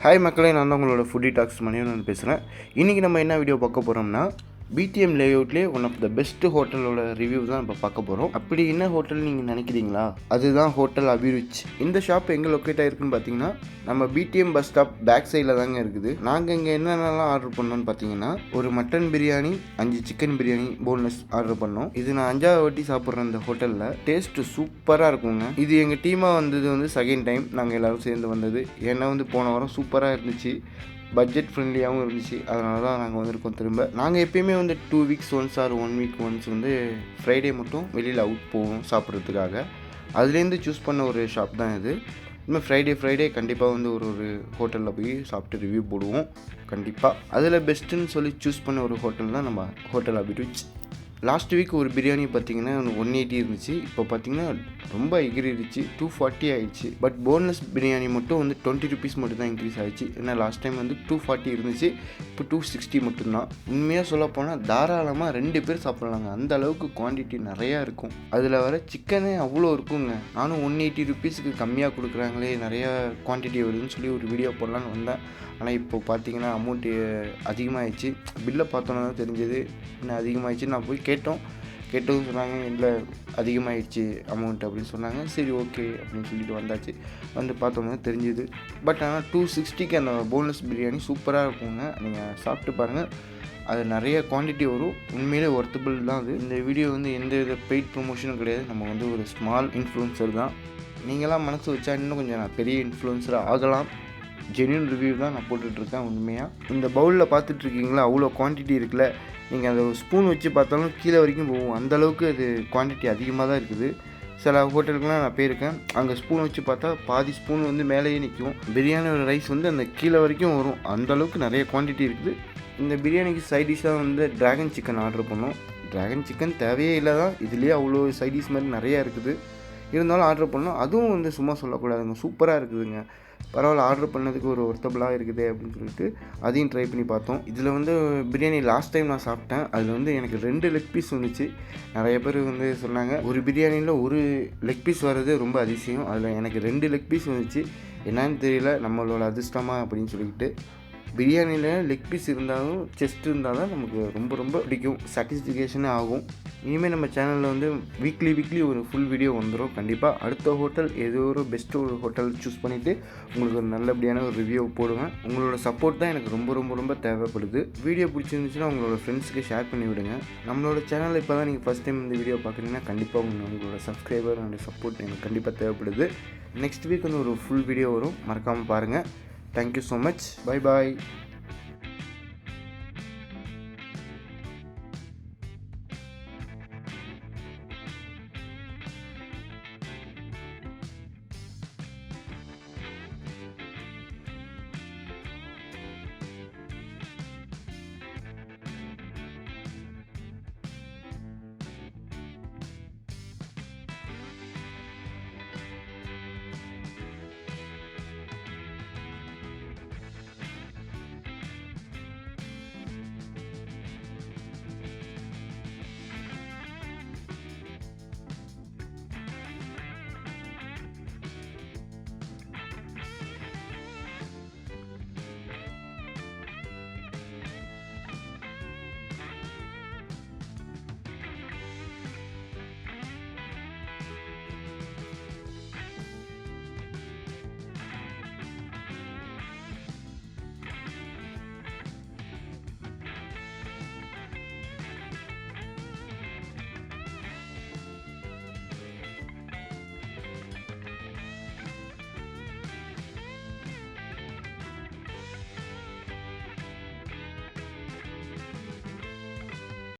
Hi மக்களே நான் தான் உங்களோட ஃபுட்டி டாக்ஸ் மணியன் பேசுகிறேன் இன்றைக்கி நம்ம என்ன வீடியோ பார்க்க போகிறோம்னா பிடிஎம் லேஅவுட்லேயே ஒன் ஆஃப் த பெஸ்ட் ஹோட்டலோட ரிவ்யூ தான் இப்போ பார்க்க போகிறோம் அப்படி என்ன ஹோட்டல் நீங்கள் நினைக்கிறீங்களா? அதுதான் ஹோட்டல் அபிருச் இந்த ஷாப் எங்கே லொக்கேட் ஆகிருக்குன்னு பார்த்தீங்கன்னா நம்ம பிடிஎம் பஸ் ஸ்டாப் பேக் சைடில் தாங்க இருக்குது. நாங்கள் இங்கே என்னென்னலாம் ஆர்டர் பண்ணோம்னு பார்த்தீங்கன்னா ஒரு மட்டன் பிரியாணி அஞ்சு சிக்கன் பிரியாணி போன்லெஸ் ஆர்டர் பண்ணோம். இது நான் அஞ்சாவது வாட்டி சாப்பிட்ற இந்த ஹோட்டலில் டேஸ்ட்டு சூப்பராக இருக்குங்க. இது எங்கள் டீமாக வந்தது வந்து செகண்ட் டைம் நாங்கள் எல்லோரும் சேர்ந்து வந்தது. ஏன்னா வந்து போன வாரம் சூப்பராக இருந்துச்சு. பட்ஜெட் ஃப்ரெண்ட்லியாகவும் இருந்துச்சு. அதனால தான் நாங்கள் வந்திருக்கோம் திரும்ப. நாங்கள் எப்பயுமே வந்து two weeks once or one week once வந்து ஃப்ரைடே மட்டும் வெளியில் அவுட் போவோம் சாப்பிட்றதுக்காக. அதுலேருந்து சூஸ் பண்ண ஒரு ஷாப் தான் இது. இனிமேல் ஃப்ரைடே ஃப்ரைடே கண்டிப்பாக வந்து ஒரு ஒரு ஹோட்டலில் போய் சாப்பிட்டு ரிவ்யூ போடுவோம். கண்டிப்பாக அதில் பெஸ்ட்டுன்னு சொல்லி சூஸ் பண்ண ஒரு ஹோட்டல் தான் நம்ம ஹோட்டல் அபிருச் லாஸ்ட் வீக் ஒரு பிரியாணி பார்த்தீங்கன்னா ஒன் எயிட்டி இருந்துச்சு. இப்போ பார்த்தீங்கன்னா ரொம்ப எகிரிடுச்சு டூ ஃபார்ட்டி ஆயிடுச்சு. பட் போன்லெஸ் பிரியாணி மட்டும் வந்து டுவெண்ட்டி ருபீஸ் மட்டும் தான் இன்க்ரீஸ் ஆயிடுச்சு. ஏன்னா லாஸ்ட் டைம் வந்து டூ ஃபார்ட்டி இருந்துச்சு. இப்போ டூ சிக்ஸ்டி மட்டும்தான். உண்மையாக சொல்ல போனால் தாராளமாக ரெண்டு பேர் சாப்பிட்லாங்க. அந்த அளவுக்கு குவான்டிட்டி நிறையா இருக்கும். அதில் வர சிக்கனே அவ்வளோ இருக்குங்க. நானும் ஒன் எயிட்டி ருபீஸுக்கு கம்மியாக கொடுக்குறாங்களே நிறையா குவான்டிட்டி வருதுன்னு சொல்லி ஒரு வீடியோ போடலான்னு வந்தேன். ஆனால் இப்போ பார்த்தீங்கன்னா அமௌண்ட்டு அதிகமாகிடுச்சு பில்லை பார்த்தோன்னா தான் தெரிஞ்சது. இன்னும் அதிகமாகிடுச்சு நான் போய் கேட்டோம். கேட்டதும் சொன்னாங்க இல்லை அதிகமாகிடுச்சு அமௌண்ட் அப்படின்னு சொன்னாங்க. சரி ஓகே அப்படின்னு சொல்லிட்டு வந்தாச்சு. வந்து பார்த்தோம்னா தெரிஞ்சுது. பட் ஆனால் டூ சிக்ஸ்டிக்கு அந்த போன்லெஸ் பிரியாணி சூப்பராக இருக்குங்க. நீங்கள் சாப்பிட்டு பாருங்கள் அது நிறைய குவான்டிட்டி வரும். உண்மையிலே ஒர்த்தபிள் தான் அது. இந்த வீடியோ வந்து எந்த வித பெய்ட் ப்ரொமோஷனும் கிடையாது. நம்ம வந்து ஒரு ஸ்மால் இன்ஃப்ளூன்சர் தான். நீங்களாம் மனசு வச்சா இன்னும் கொஞ்சம் நான் பெரிய இன்ஃப்ளூன்சராக ஆகலாம். ஜென்யூன் ரிவ்யூ தான் நான் போட்டுட்ருக்கேன் உண்மையாக இந்த பவுலில் பார்த்துட்ருக்கீங்களா? அவ்வளோ குவான்டிட்டி இருக்குல்ல. நீங்கள் அந்த ஸ்பூன் வச்சு பார்த்தாலும் கீழே வரைக்கும் போகும். அந்தளவுக்கு அது குவான்டிட்டி அதிகமாக தான் இருக்குது. சில ஹோட்டலுக்குலாம் நான் போயிருக்கேன். அங்கே ஸ்பூன் வச்சு பார்த்தா பாதி ஸ்பூன் வந்து மேலேயே நிற்கும். பிரியாணியோட ரைஸ் வந்து அந்த கீழே வரைக்கும் வரும். அந்தளவுக்கு நிறைய குவான்டிட்டி இருக்குது. இந்த பிரியாணிக்கு சைடிஷாக வந்து ட்ராகன் சிக்கன் ஆர்டர் பண்ணோம். ட்ராகன் சிக்கன் தேவையே இல்லை தான். இதுலேயே அவ்வளோ சைடிஷ் மாதிரி நிறையா இருக்குது. இருந்தாலும் ஆர்டர் பண்ணோம். அதுவும் வந்து சும்மா சொல்லக்கூடாதுங்க. சூப்பராக இருக்குதுங்க. பரவாயில்ல ஆர்டர் பண்ணதுக்கு ஒரு ஒர்த்தபிளாக இருக்குது அப்படின்னு சொல்லிட்டு அதையும் ட்ரை பண்ணி பார்த்தோம். இதில் வந்து பிரியாணி லாஸ்ட் டைம் நான் சாப்பிட்டேன். அதில் வந்து எனக்கு ரெண்டு லெக் பீஸ் வந்துச்சு. நிறைய பேர் வந்து சொன்னாங்க ஒரு பிரியாணியில் ஒரு லெக் பீஸ் வர்றது ரொம்ப அதிசயம். அதில் எனக்கு ரெண்டு லெக் பீஸ் வந்துச்சு. என்னன்னு தெரியல நம்மளோட அதிர்ஷ்டமா? அப்படின்னு சொல்லிக்கிட்டு பிரியாணியில் லெக் பீஸ் இருந்தாலும் செஸ்ட் இருந்தால் தான் நமக்கு ரொம்ப ரொம்ப பிடிக்கும். சாட்டிஸ்ஃபிகேஷனே ஆகும். இனிமேல் நம்ம சேனலில் வந்து வீக்லி வீக்லி ஒரு ஃபுல் வீடியோ வந்துடும் கண்டிப்பாக அடுத்த ஹோட்டல் ஏதோ ஒரு பெஸ்ட்டு ஒரு ஹோட்டல் சூஸ் பண்ணிவிட்டு உங்களுக்கு ஒரு நல்லபடியான ஒரு ரிவ்யூ போடுவேன் உங்களோட சப்போர்ட் தான் எனக்கு ரொம்ப ரொம்ப ரொம்ப தேவைப்படுது. வீடியோ பிடிச்சிருந்துச்சுன்னா உங்களோட ஃப்ரெண்ட்ஸுக்கு ஷேர் பண்ணி விடுங்க. நம்மளோட சேனலில் இப்போ தான் நீங்கள் ஃபஸ்ட் டைம் இந்த வீடியோ பார்க்குறீங்கன்னா கண்டிப்பாக உங்களோட சப்ஸ்கிரைபர் அண்ட் சப்போர்ட் எனக்கு கண்டிப்பாக தேவைப்படுது. நெக்ஸ்ட் வீக் வந்து ஒரு ஃபுல் வீடியோ வரும். மறக்காமல் பாருங்கள் thank you so much bye bye